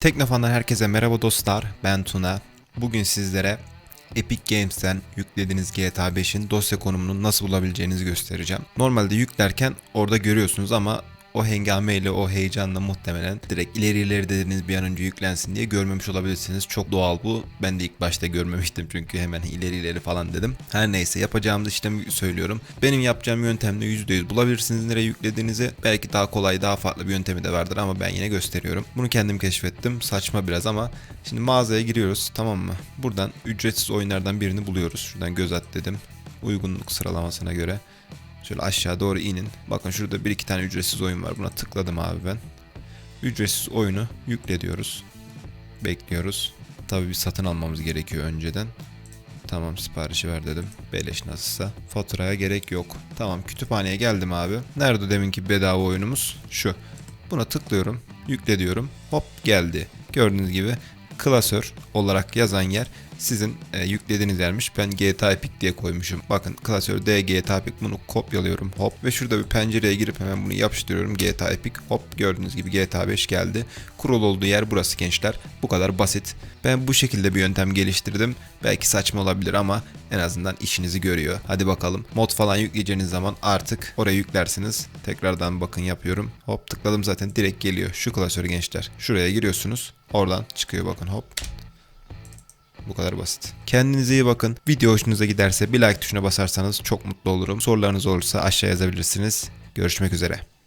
Teknofan'dan herkese merhaba dostlar. Ben Tuna. Bugün sizlere Epic Games'ten yüklediğiniz GTA 5'in dosya konumunu nasıl bulabileceğinizi göstereceğim. Normalde yüklerken orada görüyorsunuz ama o hengameyle, o heyecanla muhtemelen direkt ileri ileri dediğiniz bir an önce yüklensin diye görmemiş olabilirsiniz. Çok doğal bu. Ben de ilk başta görmemiştim çünkü hemen ileri ileri falan dedim. Her neyse yapacağımız işlemi söylüyorum. Benim yapacağım yöntemle %100 bulabilirsiniz nereye yüklediğinizi. Belki daha kolay, daha farklı bir yöntemi de vardır ama ben yine gösteriyorum. Bunu kendim keşfettim. Saçma biraz ama şimdi mağazaya giriyoruz tamam mı? Buradan ücretsiz oyunlardan birini buluyoruz. Şuradan göz at dedim. Uygunluk sıralamasına göre. Şöyle aşağı doğru inin. Bakın şurada bir iki tane ücretsiz oyun var. Buna tıkladım abi ben. Ücretsiz oyunu yükle diyoruz. Bekliyoruz. Tabii bir satın almamız gerekiyor önceden. Tamam siparişi ver dedim. Beleş nasılsa. Faturaya gerek yok. Tamam kütüphaneye geldim abi. Nerede deminki bedava oyunumuz? Şu. Buna tıklıyorum. Yükle diyorum. Hop geldi. Gördüğünüz gibi klasör olarak yazan yer sizin e, yüklediğiniz yermiş. Ben GTA Epic diye koymuşum. Bakın klasör D GTA Epic bunu kopyalıyorum. Hop ve şurada bir pencereye girip hemen bunu yapıştırıyorum. GTA Epic hop gördüğünüz gibi GTA 5 geldi. Kurul olduğu yer burası gençler. Bu kadar basit. Ben bu şekilde bir yöntem geliştirdim. Belki saçma olabilir ama en azından işinizi görüyor. Hadi bakalım. Mod falan yükleyeceğiniz zaman artık oraya yüklersiniz. Tekrardan bakın yapıyorum. Hop tıkladım zaten direkt geliyor. Şu klasörü gençler. Şuraya giriyorsunuz. Oradan çıkıyor bakın hop. Bu kadar basit. Kendinize iyi bakın. Video hoşunuza giderse bir like tuşuna basarsanız çok mutlu olurum. Sorularınız olursa aşağı yazabilirsiniz. Görüşmek üzere.